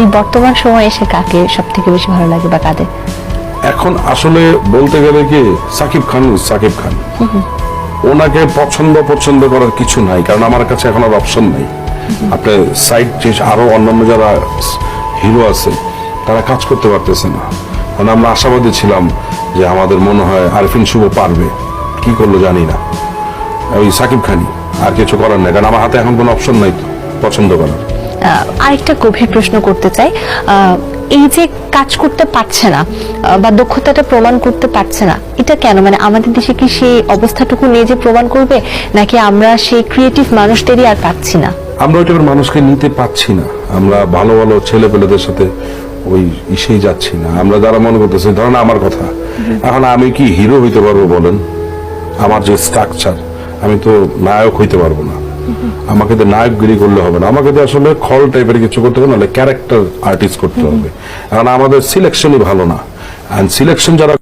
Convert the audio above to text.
এই বর্তমান সময়ে এসে কাকে সব থেকে বেশি ভালো লাগে বা কাদের? এখন আসলে বলতে গেলে কি, সাকিব খান সাকিব খান। ওনাকে পছন্দ পছন্দ করার কিছু নাই, কারণ আমার কাছে এখন আর অপশন নাই। আপনি সাইড আরও অন্যান্য যারা হিরো আছে, তারা কাজ করতে পারতেছে না। মানে আমরা আশাবাদী ছিলাম যে আমাদের মনে হয় আরফিন শুভ পারবে। কি করল জানি না। ওই সাকিব খানি আর কিছু করার নাই, কারণ আমার হাতে এখন কোনো অপশন নাই পছন্দ করার। আরেকটা গভীর প্রশ্ন করতে চাই। এই যে কাজ করতে পারছে না বা দক্ষতাটা প্রমাণ করতে পারছে না, এটা কেন? মানে আমাদের দেশে কি সেই অবস্থাটুকু নেই যে প্রমাণ করবে, নাকি আমরা সেই ক্রিয়েটিভ মানুষদেরই আর পাচ্ছি না? আমরা ওই মানুষকে নিতে পাচ্ছি না। আমরা ভালো ভালো ছেলে পেলেদের সাথে ওই ইসেই যাচ্ছি না। আমরা যারা মনে করতেছি, ধরেন আমার কথা, এখন আমি কি হিরো হইতে পারব বলেন? আমার যে স্ট্রাকচার আমি তো নায়ক হইতে পারব না। আমাকে তো নায়কগিরি করলে হবে না। আমাকে তো আসলে খল টাইপের কিছু করতে হবে, নাহলে ক্যারেক্টার আর্টিস্ট করতে হবে। কারণ আমাদের সিলেকশনই ভালো না। সিলেকশন যারা